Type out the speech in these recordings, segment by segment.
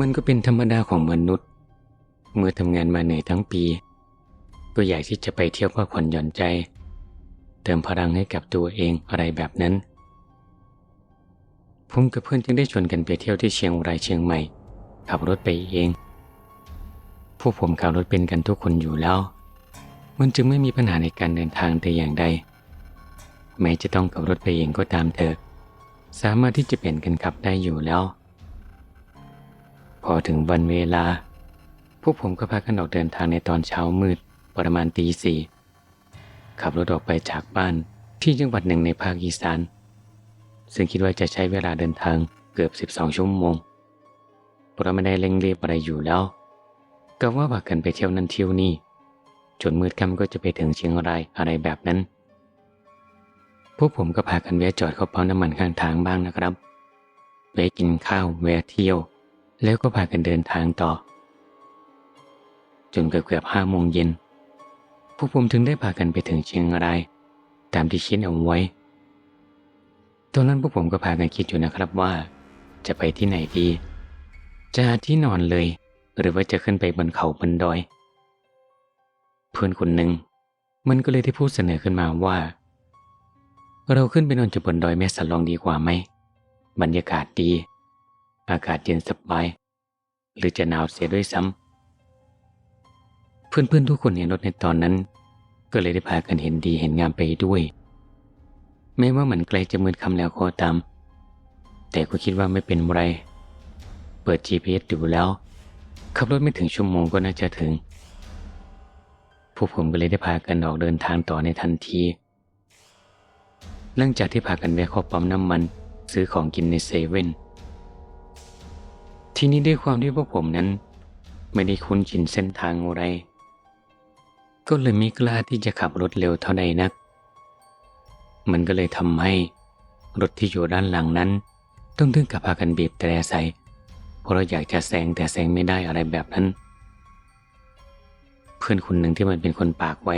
มันก็เป็นธรรมดาของมนุษย์ เมื่อทำงานมาเหนื่อยทั้งปี ก็อยากที่จะไปเที่ยวพักผ่อนหย่อนใจ เติมพลังให้กับตัวเองอะไรแบบนั้น ผมกับเพื่อนจึงได้ชวนกันไปเที่ยวที่เชียงรายเชียงใหม่ ขับรถไปเอง พวกผมขับรถเป็นกันทุกคนอยู่แล้ว มันจึงไม่มีปัญหาในการเดินทางแต่อย่างใด แม้จะต้องขับรถไปเองก็ตามเถอะ สามารถที่จะเปลี่ยนกันขับได้อยู่แล้ว พอถึงวันเวลา พวกผมก็พากันออกเดินทางในตอนเช้ามืดประมาณตีสี่ขับรถออกไปจากบ้านที่จังหวัดหนึ่งในภาคอีสาน ซึ่งคิดว่าจะใช้เวลาเดินทางเกือบ 12 ชั่วโมงเราไม่ได้เร่งรีบอะไรอยู่แล้วก็ว่าว่ากันไปเที่ยวนั่นเที่ยวนี่จนมืดค่ำก็จะไปถึงเชียงรายอะไรแบบนั้น พวกผมก็พากันแวะจอดเข้าปั๊มน้ำมันข้างทางบ้างนะครับแวะกินข้าวแวะเที่ยว แล้วก็พากันเดินทางต่อ จนเกือบเกือบห้าโมงเย็นพวกผมถึงได้พากันไปถึงเชียงราย ตามที่คิดเอาไว้ ตอนนั้นพวกผมก็พากันคิดอยู่นะครับว่า จะไปที่ไหนดี จะหาที่นอนเลย หรือว่าจะขึ้นไปบนเขาบนดอย เพื่อนคนหนึ่งมันก็เลยได้พูดเสนอขึ้นมาว่า เราขึ้นไปนอนจุบนดอยแม่สลองดีกว่าไหมบรรยากาศดี อากาศเย็นสบาย หรือจะหนาวเสียด้วยซ้ำ เพื่อนๆทุกคนในรถในตอนนั้น ก็เลยได้พากันเห็นดีเห็นงามไปด้วย แม้ว่ามันไกลจะมืดคำแล้วก็ตาม แต่ก็คิดว่าไม่เป็นไร เปิด GPS ดูแล้ว ขับรถไม่ถึงชั่วโมงก็น่าจะถึง พวกผมก็เลยได้พากันออกเดินทางต่อในทันที หลังจากที่พากันแวะเข้าปั๊มน้ำมัน ซื้อของกินในเซเว่น ทีนี้ด้วยความที่พวกผมนั้น ไม่ได้คุ้นชินเส้นทางอะไร ก็เลยไม่กล้าที่จะขับรถเร็วเท่าใดนัก มันก็เลยทำให้รถที่อยู่ด้านหลังนั้น ต้องถึงกับพากันบีบแตรใส่เพราะเราอยากจะแซงแต่แซงไม่ได้อะไรแบบนั้น เพื่อนคนหนึ่งที่มันเป็นคนปากไว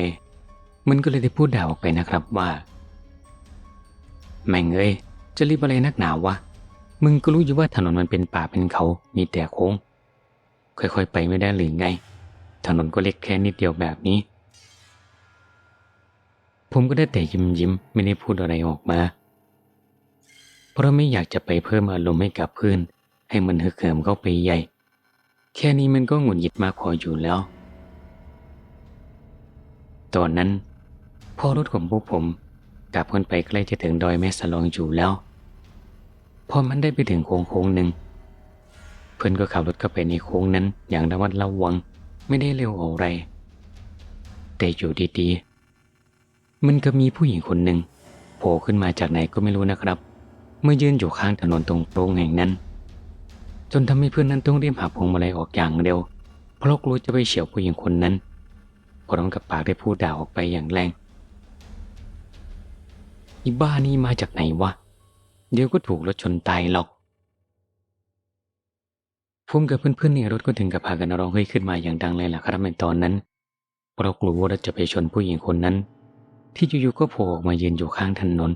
มันก็เลยได้พูดด่าออกไปนะครับว่า แม่งเอ้ยจะรีบอะไรนักหนาววะ มึงก็รู้อยู่ว่าถนนมันเป็นป่าเป็นเขา มีแต่โค้ง ค่อยๆ ไปไม่ได้หรือไง ถนนก็เล็กแค่นิดเดียวแบบนี้ ผมก็ได้แต่ยิ้มยิ้มไม่ได้พูดอะไรออกมา เพราะไม่อยากจะไปเพิ่มอารมณ์ให้กับเพื่อนให้มันฮึกเหิมเข้าไปใหญ่ แค่นี้มันก็หงุดหงิดมากพออยู่แล้ว ตอนนั้นพ่อรถของพวกผมกลับขึ้นไปใกล้จะถึงดอยแม่สลองอยู่แล้ว พอมันได้ไปถึงโค้งโค้งหนึ่งเพื่อนก็ขับรถเข้าไปในโค้งนั้น อย่างระมัดระวังไม่ได้เร็วอะไร แต่อยู่ดีๆ มันก็มีผู้หญิงคนหนึ่งโผล่ขึ้นมาจากไหนก็ไม่รู้นะครับเมื่อยืนอยู่ข้างถนนตรงโปรงแห่งนั้น จนทำให้เพื่อนนั้นต้องรีบหาพวงมาลัยออกอย่างเร็ว เพราะกลัวจะไปเฉียวผู้หญิงคนนั้นพร้อมกับปากได้พูดด่าออกไปอย่างแรงอีบ้านี่มาจากไหนวะ เดี๋ยวก็ถูกรถชนตายหรอกผมกับเพื่อนๆในรถก็ถึงกับพากันร้องเฮ้ยขึ้นมาอย่างดังเลยล่ะครับในตอนนั้น เพราะกลัวว่าราจะไปชนผู้หญิงคนนั้น ที่อยู่ๆก็โผล่ออกมายืนอยู่ข้างถนน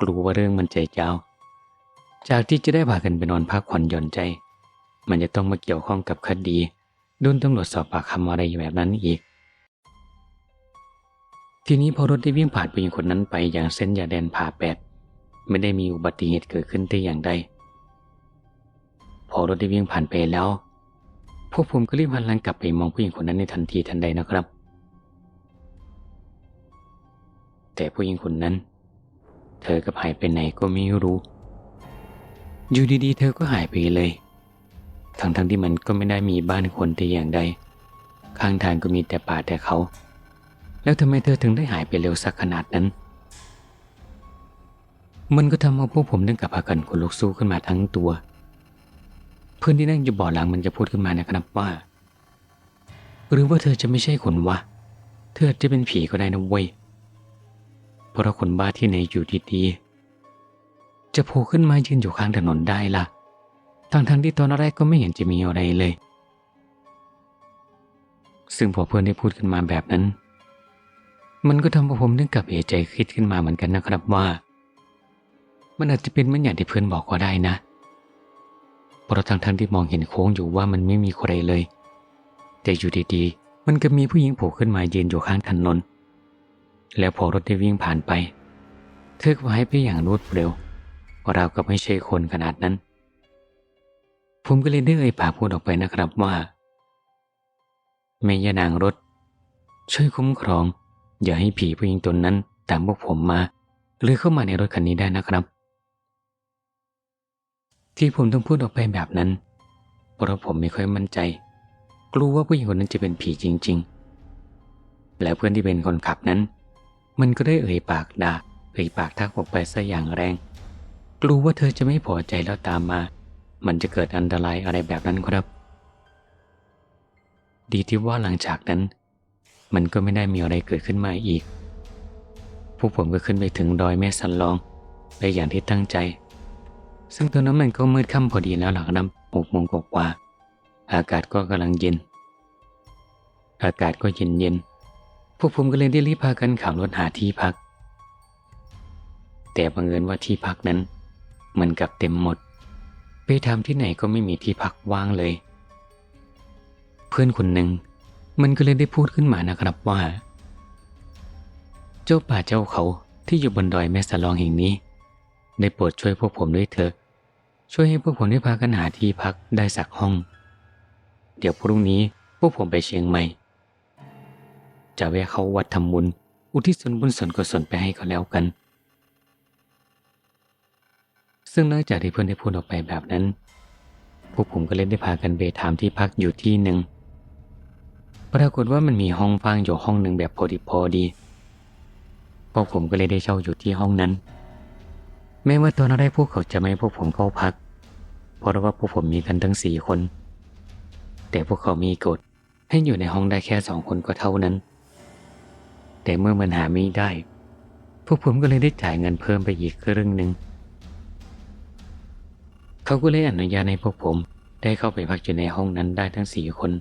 กลัวว่าเรื่องมันใจเจ้า จากที่จะได้พากันไปนอนพักผ่อนหย่อนใจ มันจะต้องมาเกี่ยวข้องกับคดีโดนตำรวจสอบปากคำอะไรแบบนั้นอีก ทีนี้พอรถได้วิ่งผ่านผู้หญิงคนนั้นไปอย่างเส้นยาแดนผ่าแปด ไม่ได้มีอุบัติเหตุเกิดขึ้นแต่อย่างใด พอรถได้วิ่งผ่านไปแล้ว พวกผมก็รีบหันหลังกลับไปมองผู้หญิงคนนั้นในทันทีทันใดนะครับ แต่ผู้หญิงคนนั้น เธอกับหายไปไหนก็ไม่รู้ อยู่ดีๆ เธอก็หายไปเลย ทั้งๆที่มันก็ไม่ได้มีบ้านคนแต่อย่างใด ข้างทางก็มีแต่ป่าแต่เขา แล้วทำไมเธอถึงได้หายไปเร็วสักขนาดนั้น มันก็ทำเอาพวกผมนึกกับพากันขนลุกสู้ขึ้นมาทั้งตัว เพื่อนที่นั่งอยู่เบ่อหลังมันจะพูดขึ้นมานะครับว่า หรือว่าเธอจะไม่ใช่คนวะ เธออาจจะเป็นผีก็ได้นะเว้ย เพราะคนบ้าที่ไหนอยู่ดีๆจะโผล่ขึ้นมายืนอยู่ข้างถนนได้ล่ะทั้งๆที่ตอนแรกก็ไม่เห็นจะมีอะไรเลย ซึ่งพอเพื่อนได้พูดขึ้นมาแบบนั้น มันก็ทำให้ผมนึกกับเอใจคิดขึ้นมาเหมือนกันนะครับว่า มันอาจจะเป็นเหมือนอย่างที่เพื่อนบอกก็ได้นะเพเราะทั้งทั้งที่มองเห็นโค้งอยู่ว่ามันไม่มีใครเลย แต่อยู่ดีๆ มันก็มีผู้หญิงโผล่ขึ้นมายืนอยู่ข้างถนน แล้วพอรถได้วิ่งผ่านไป เธอก็หายไปอย่างรวดเร็วเรากับไม่ใช่คนขนาดนั้น ผมก็เลยได้เอ่ยปากพูดออกไปนะครับว่าแม่ย่านางรถ ช่วยคุ้มครอง อย่าให้ผีผู้หญิงตนนั้นตามพวกผมมา หรือเข้ามาในรถคันนี้ได้นะครับ ที่ผมต้องพูดออกไปแบบนั้น เพราะผมไม่ค่อยมั่นใจ กลัวว่าผู้หญิงคนนั้นจะเป็นผีจริง ๆ และเพื่อนที่เป็นคนขับนั้น มันก็ได้เอ่ยปากด่าเอ่ยปากทักออกไปซะอย่างแรง กลัวว่าเธอจะไม่พอใจแล้วตามมา มันจะเกิดอันตรายอะไรแบบนั้นครับ ดีที่ว่าหลังจากนั้น มันก็ไม่ได้มีอะไรเกิดขึ้นมาอีกพวกผมก็ขึ้นไปถึงดอยแม่สันลองได้อย่างที่ตั้งใจ ซึ่งตอนนั้นมันก็มืดค่ำพอดีแล้วหลังน้ำหกโมงกว่า อากาศก็กำลังเย็น อากาศก็เย็นเย็นๆพวกผมก็เลยได้รีบพากันขับรถหาที่พัก แต่บังเอิญว่าที่พักนั้น มันกลับเต็มหมด ไปทำที่ไหนก็ไม่มีที่พักว่างเลย เพื่อนคนหนึ่งมันก็เลยได้พูดขึ้นมานะครับว่า เจ้าป่าเจ้าเขาที่อยู่บนดอยแม่สลองแห่งนี้ ได้โปรดช่วยพวกผมด้วยเถอะ ช่วยให้พวกผมได้พากันหาที่พักได้สักห้อง เดี๋ยวพรุ่งนี้พวกผมไปเชียงใหม่ จะแวะเข้าวัดทำบุญ อุทิศส่วนบุญส่วนกุศลไปให้เขาแล้วกัน ซึ่งนอกจากที่เพื่อนได้พูดออกไปแบบนั้น พวกผมก็เลยได้พากันไปถามที่พักอยู่ที่หนึ่งปรากฏว่ามันมีห้องว่างอยู่ห้องหนึ่งแบบพอดีพอดีพวกผมก็เลยได้เช่าอยู่ที่ห้องนั้น แม้ว่าตอนแรกพวกเขาจะไม่ให้พวกผมเข้าพัก เพราะว่าพวกผมมีกันทั้งสี่คน แต่พวกเขามีกฎให้อยู่ในห้องได้แค่สองคนก็เท่านั้น แต่เมื่อมันหาไม่ได้ พวกผมก็เลยได้จ่ายเงินเพิ่มไปอีกครึ่งหนึ่งเขาก็เลยอนุญาตให้พวกผมได้เข้าไปพักอยู่ในห้องนั้นได้ทั้งสี่คน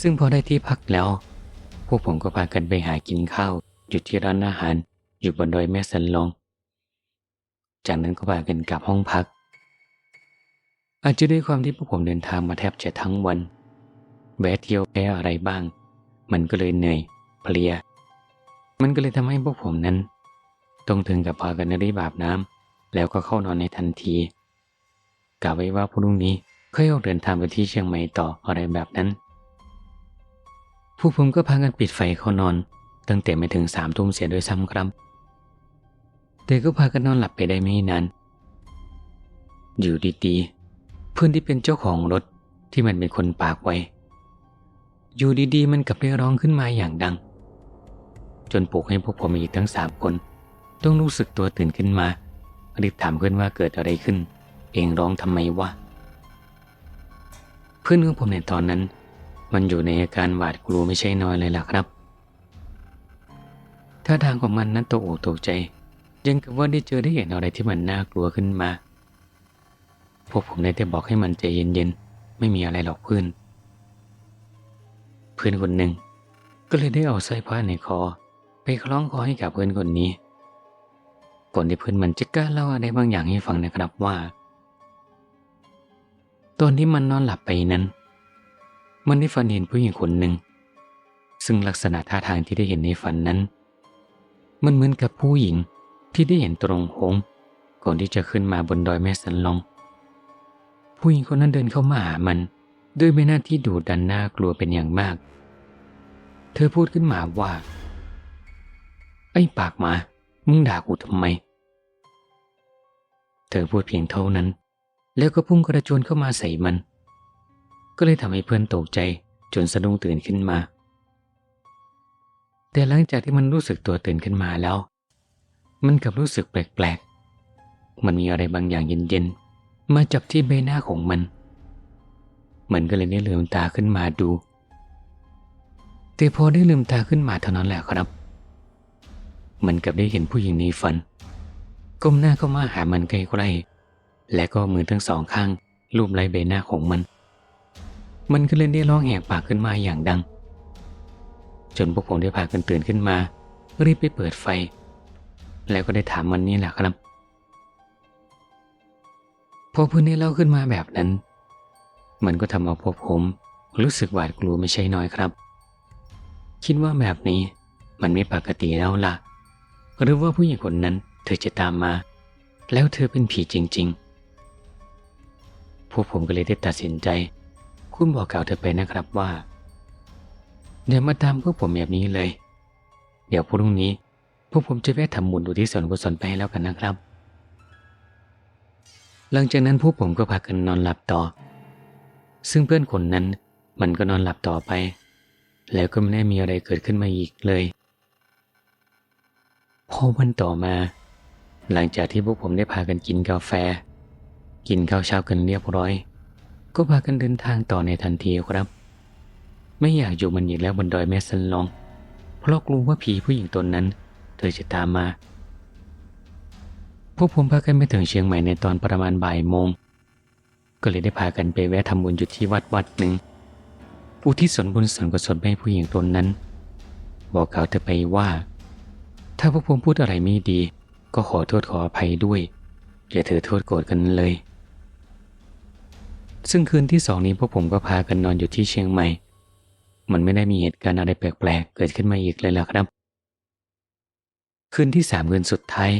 ซึ่งพอได้ที่พักแล้ว พวกผมก็พากันไปหากินข้าวอยู่ที่ร้านอาหาร อยู่บนดอยแม่สันลอง จากนั้นก็พากันกลับห้องพัก อาจจะด้วยความที่พวกผมเดินทางมาแทบจะทั้งวัน แวะเที่ยวแพ้อะไรบ้าง มันก็เลยเหนื่อย เพลีย มันก็เลยทำให้พวกผมนั้นต้องถึงกับพากันรีบอาบน้ำแล้วก็เข้านอนในทันทีกะไว้ว่าพรุ่งนี้ค่อยออกเดินทางไปที่เชียงใหม่ต่ออะไรแบบนั้นพวกผมก็พากันปิดไฟเข้านอน ตั้งแต่ไม่ถึงสามทุ่มเสียโดยซ้ำครับ แต่ก็พากันนอนหลับไปได้ไม่นาน อยู่ดีๆ เพื่อนที่เป็นเจ้าของรถที่มันเป็นคนปากไวอยู่ดีๆ มันกลับไปร้องขึ้นมาอย่างดัง จนปลุกให้พวกผมอีกทั้งสามคน ต้องรู้สึกตัวตื่นขึ้นมารีบถามเพื่อนว่าเกิดอะไรขึ้น เองร้องทำไมวะ เพื่อนของผมในตอนนั้น มันอยู่ในอาการหวาดกลัวไม่ใช่น้อยเลยล่ะครับท่าทางของมันนั้นตกอกตกใจ ยังกับว่าได้เจอได้เห็นอะไรที่มันน่ากลัวขึ้นมา พวกผมได้แต่บอกให้มันใจเย็นๆ ไม่มีอะไรหรอกเพื่อน เพื่อนคนหนึ่งก็เลยได้เอาสร้อยผ้าในคอ ไปคล้องคอให้กับเพื่อนคนนี้ ก่อนที่เพื่อนมันจะกล้าเล่าอะไรบางอย่างให้ฟังนะครับว่า ตอนที่มันนอนหลับไปนั้น มันได้ฝันเห็นผู้หญิงคนหนึ่ง ซึ่งลักษณะท่าทางที่ได้เห็นในฝันนั้น มันเหมือนกับผู้หญิง ที่ได้เห็นตรงหงก่อนที่จะขึ้นมาบนดอยแม่สันลอง ผู้หญิงคนนั้นเดินเข้ามาหามัน ด้วยใบหน้าที่ดุดันน่ากลัวเป็นอย่างมาก เธอพูดขึ้นมาว่า ไอ้ปากหมา มึงด่ากูทำไม เธอพูดเพียงเท่านั้น แล้วก็พุ่งกระโจนเข้ามาใส่มัน ก็เลยทำให้เพื่อนตกใจจนสะดุ้งตื่นขึ้นมา แต่หลังจากที่มันรู้สึกตัวตื่นขึ้นมาแล้ว มันกับรู้สึกแปลกๆ มันมีอะไรบางอย่างเย็นๆ มาจับที่ใบหน้าของมัน มันก็เลยได้ลืมตาขึ้นมาดู แต่พอได้ลืมตาขึ้นมาเท่านั้นแหละครับ มันกับได้เห็นผู้หญิงในฝัน ก้มหน้าเข้ามาหามันใกล้ๆ และก็มือทั้งสองข้างลูบไล้ใบหน้าของมัน มันก็เลยได้ร้องแหกปากขึ้นมาอย่างดัง จนพวกผมได้พากันตื่นขึ้นมา รีบไปเปิดไฟ แล้วก็ได้ถามมันนี่แหละครับพอเพื่อนได้เล่าขึ้นมาแบบนั้น มันก็ทำเอาพวกผมรู้สึกหวาดกลัวไม่ใช่น้อยครับ คิดว่าแบบนี้มันไม่ปกติแล้วล่ะ หรือว่าผู้หญิงคนนั้นเธอจะตามมา แล้วเธอเป็นผีจริง ๆ พวกผมก็เลยได้ตัดสินใจ คุณบอกกล่าวเธอไปนะครับว่าเดี๋ยวมาตามพวกผมแบบนี้เลย เดี๋ยวพรุ่งนี้ พวกผมจะแวะทำบุญอุทิศส่วนกุศลไปให้แล้วกันนะครับ หลังจากนั้นพวกผมก็พากันนอนหลับต่อ ซึ่งเพื่อนคนนั้นมันก็นอนหลับต่อไป แล้วก็ไม่ได้มีอะไรเกิดขึ้นมาอีกเลยพอวันต่อมา หลังจากที่พวกผมได้พากันกินกาแฟ กินข้าวเช้ากันเรียบร้อย ก็พากันเดินทางต่อในทันทีครับ ไม่อยากอยู่มันอีกแล้วบนดอยแม่สันลอง เพราะกลัวว่าผีผู้หญิงตนนั้น ธอจะตามมา พวกผมพากันไปถึงเชียงใหม่ในตอนประมาณบ่ายโมง ก็เลยได้พากันไปแวะทำบุญอยู่ที่วัดวัดหนึ่งอุทิศส่วนบุญส่วนกุศลไปให้ผู้หญิงตนนั้น บอกกล่าเธอไปว่า ถ้าพวกผมพูดอะไรไม่ดี ก็ขอโทษขออภัยด้วย อย่าถือโทษโกรธกันเลย ซึ่งคืนที่สองนี้พวกผมก็พากันนอนอยู่ที่เชียงใหม่ มันไม่ได้มีเหตุการณ์อะไรแปลกๆเกิดขึ้นมาอีกเลยล่ะครับ คืนที่สามคืนสุดท้าย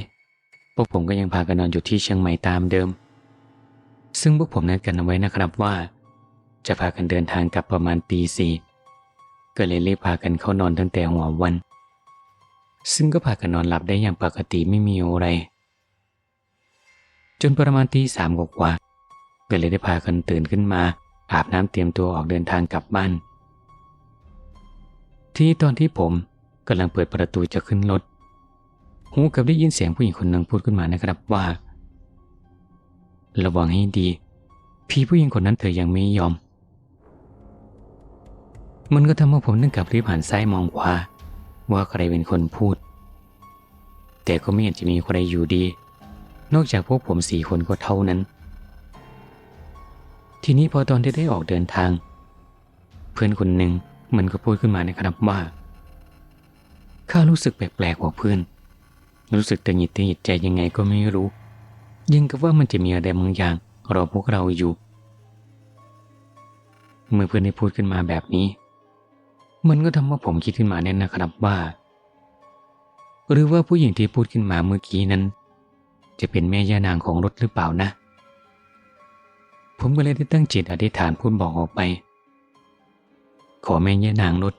พวกผมก็ยังพากันนอนอยู่ที่เชียงใหม่ตามเดิม ซึ่งพวกผมนัดกันเอาไว้นะครับว่า จะพากันเดินทางกลับประมาณตีสี่ก็เลยรีบพากันเข้านอนตั้งแต่หัววัน ซึ่งก็พากันนอนหลับได้อย่างปกติไม่มีอะไร จนประมาณตีสามกว่าก็เลยได้พากันตื่นขึ้นมา อาบน้ำเตรียมตัวออกเดินทางกลับบ้าน ที่ตอนที่ผมกำลังเปิดประตูจะขึ้นรถ หูกับได้ยินเสียงผู้หญิงคนหนึ่งพูดขึ้นมานะครับว่า ระวังให้ดี พี่ผู้หญิงคนนั้นเธอยังไม่ยอม มันก็ทำให้ผมนึกกับรีบหันซ้ายมองขวาว่าใครเป็นคนพูด แต่ก็ไม่เห็นจะมีใครอยู่ดี นอกจากพวกผมสี่คนก็เท่านั้น ทีนี้พอตอนที่ได้ออกเดินทาง เพื่อนคนหนึ่งมันก็พูดขึ้นมานะครับว่าข้ารู้สึกแปลกๆกว่าเพื่อน รู้สึกตังหิดตังหิดใจยังไงก็ไม่รู้ยังกับว่ามันจะมีอะไรบางอย่างรอพวกเราอยู่ เมื่อเพื่อนได้พูดขึ้นมาแบบนี้ มันก็ทำให้ผมคิดขึ้นมาแน่นนะครับว่า หรือว่าผู้หญิงที่พูดขึ้นมาเมื่อกี้นั้น จะเป็นแม่ย่านางของรถหรือเปล่านะ ผมก็เลยได้ตั้งจิตอธิษฐานพูดบอกออกไป ขอแม่ย่านางรถ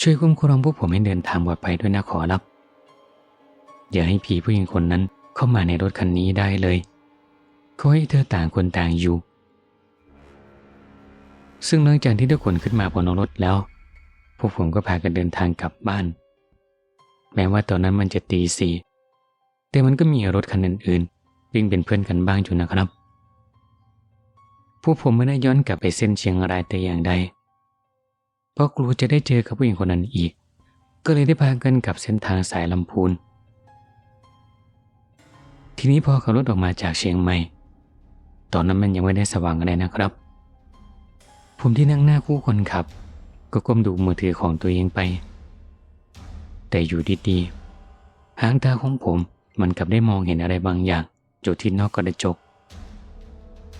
ช่วยคุ้มครองพวกผมให้เดินทางปลอดภัยด้วยนะขอรับ อย่าให้ผีผู้หญิงคนนั้นเข้ามาในรถคันนี้ได้เลยขอให้เธอต่างคนต่างอยู่ ซึ่งหลังจากที่ทุกคนขึ้นมาบนรถแล้ว พวกผมก็พากันเดินทางกลับบ้าน แม้ว่าตอนนั้นมันจะตีสี่แต่มันก็มีรถคันอื่นๆวิ่งเป็นเพื่อนกันบ้างอยู่นะครับ พวกผมไม่ได้ย้อนกลับไปเส้นเชียงรายแต่อย่างใด เพราะกลัวจะได้เจอกับผู้หญิงคนนั้นอีก ก็เลยได้พากันกลับเส้นทางสายลำพูน ทีนี้พอขับรถออกมาจากเชียงใหม่ ตอนนั้นมันยังไม่ได้สว่างอะไรนะครับ ผมที่นั่งหน้าคู่คนขับ ก็ก้มดูมือถือของตัวเองไป แต่อยู่ดีๆหางตาของผมมันกลับได้มองเห็นอะไรบางอย่างอยู่ที่นอกกระจก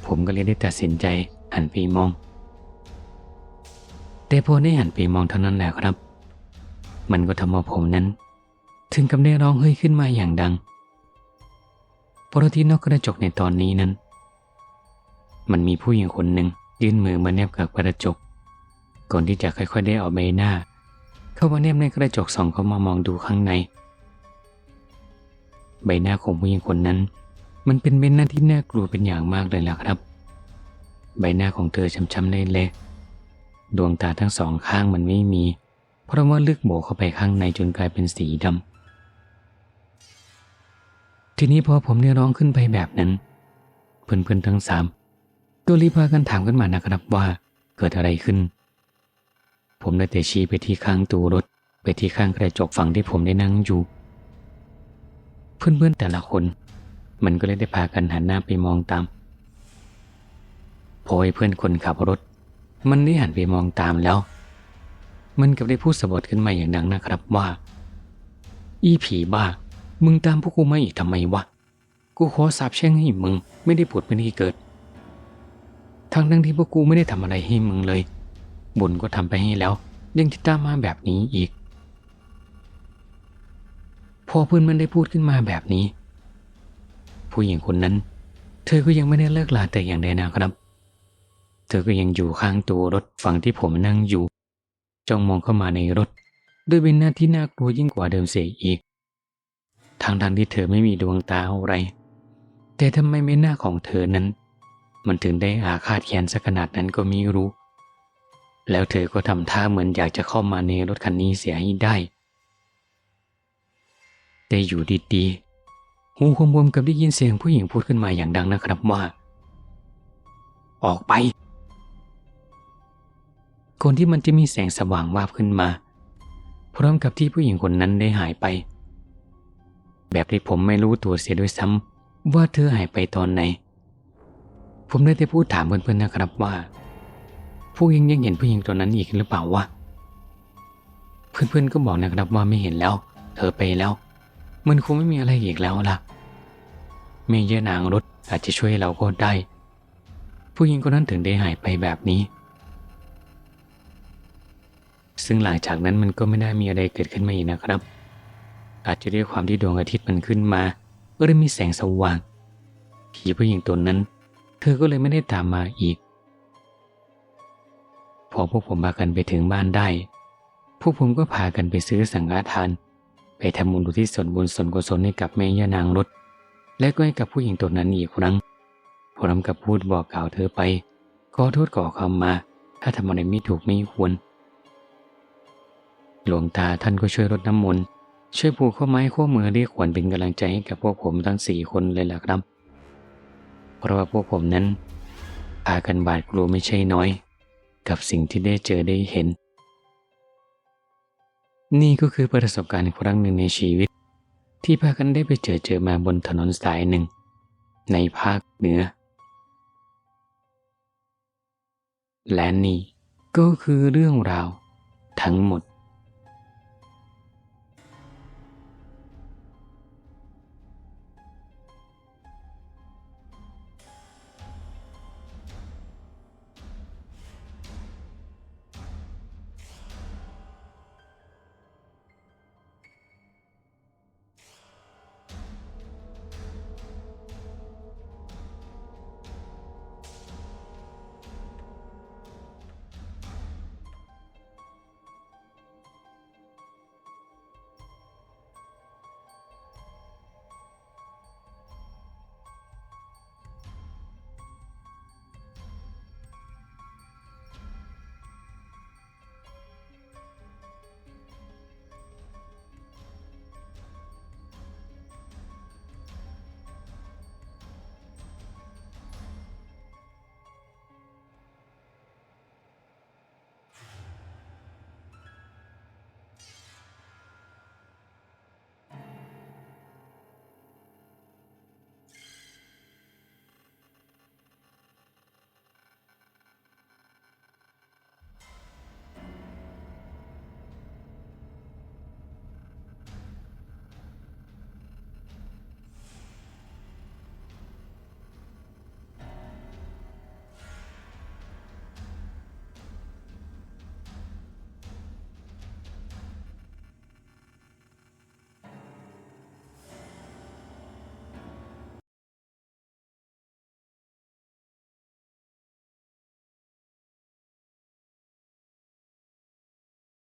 ผมก็เลยได้ตัดสินใจหันไปมอง แต่พอได้หันไปมองเท่านั้นแหละครับ มันก็ทำให้ผมนั้น ถึงกับได้ร้องเฮ้ยขึ้นมาอย่างดัง พราะที่นอกกระจกในตอนนี้นั้น มันมีผู้หญิงคนหนึ่งยื่นมือมาแนบกับกระจก ก่อนที่จะค่อยๆได้เอาใบหน้า เข้ามาแนบในกระจกส่องเข้ามามองดูข้างใน ใบหน้าของผู้หญิงคนนั้น มันเป็นใบหน้าที่น่ากลัวเป็นอย่างมากเลยล่ะครับ ใบหน้าของเธอช้ำๆเละๆดวงตาทั้งสองข้างมันไม่มี เพราะว่าเลือกโบเข้าไปข้างในจนกลายเป็นสีดำ ทีนี้พอผมเนี่ยร้องขึ้นไปแบบนั้น เพื่อนๆทั้งสามก็รีบพากันถามกันมานะครับว่าเกิดอะไรขึ้น ผมได้แต่ชี้ไปที่ข้างตูรถ ไปที่ข้างกระจกฝั่งที่ผมได้นั่งอยู่ เพื่อนๆแต่ละคน มันก็เลยได้พากันหันหน้าไปมองตามพอไอ้เพื่อนคนขับรถ มันได้หันไปมองตามแล้ว มันกับได้พูดสะบัดขึ้นมาอย่างดังนะครับว่า อีผีบ้า มึงตามพวกกูมาอีกทำไมวะ กูขอสาบแช่งให้มึงไม่ได้ผุดไม่ได้เกิด ทั้งทั้งที่พวกกูไม่ได้ทำอะไรให้มึงเลย บุญก็ทำไปให้แล้ว ยังจะตามมาแบบนี้อีก พอเพื่อนมันได้พูดขึ้นมาแบบนี้ ผู้หญิงคนนั้น เธอก็ยังไม่ได้เลิกลาแต่อย่างใดนะครับ เธอก็ยังอยู่ข้างตัวรถฝั่งที่ผมนั่งอยู่จ้องมองเข้ามาในรถ ด้วยเป็นหน้าที่น่ากลัวยิ่งกว่าเดิมเสียอีก ทางทางที่เธอไม่มีดวงตาอะไร แต่ทำไมไม่หน้าของเธอนั้น มันถึงได้อาฆาตแค้นสักขนาดนั้นก็ไม่รู้ แล้วเธอก็ทำท่าเหมือนอยากจะเข้ามาในรถคันนี้เสียให้ได้ แต่อยู่ดีๆ หูของผมกับได้ยินเสียงผู้หญิงพูดขึ้นมาอย่างดังนะครับว่า ออกไป คนที่มันจะมีแสงสว่างวาบขึ้นมา พร้อมกับที่ผู้หญิงคนนั้นได้หายไป แบบที่ผมไม่รู้ตัวเสียด้วยซ้ำว่าเธอหายไปตอนไหน ผมได้แต่พูดถามเพื่อนๆนะครับว่าผู้หญิงยังเห็นผู้หญิงตัวนั้นอีกหรือเปล่าวะเพื่อนๆก็บอกนะครับว่าไม่เห็นแล้ว เธอไปแล้ว มันคงไม่มีอะไรอีกแล้วล่ะเมเยนางรถอาจจะช่วยเราก็ได้ ผู้หญิงคนนั้นถึงได้หายไปแบบนี้ ซึ่งหลังจากนั้นมันก็ไม่ได้มีอะไรเกิดขึ้นมาอีกนะครับ อาจจะด้วยความที่ดวงอาทิตย์มันขึ้นมา ก็เลยมีแสงสว่าง ผีผู้หญิงตัวนั้น เธอก็เลยไม่ได้ตามมาอีก พอพวกผมพากันไปถึงบ้านได้ พวกผมก็พากันไปซื้อสังฆทาน ไปทำบุญอุทิศส่วนบุญส่วนกุศลให้กับแม่ย่านางรถ และก็ให้กับผู้หญิงตัวนั้นอีกครั้งพร้อมกับพูดบอกกล่าวเธอไป ขอโทษก่อคำมา ถ้าทำอะไรไม่ถูกไม่ควร หลวงตาท่านก็ช่วยรดน้ำมนต์ ช่วยผูกข้อไม้ข้อมือเรียกขวัญเป็นกำลังใจให้กับพวกผมทั้งสี่คนเลยล่ะครับ เพราะว่าพวกผมนั้นพากันบาดกลัวไม่ใช่น้อย กับสิ่งที่ได้เจอได้เห็น นี่ก็คือประสบการณ์ครั้งหนึ่งในชีวิต ที่พากันได้ไปเจอเจอมาบนถนนสายหนึ่ง ในภาคเหนือ และนี่ก็คือเรื่องราวทั้งหมด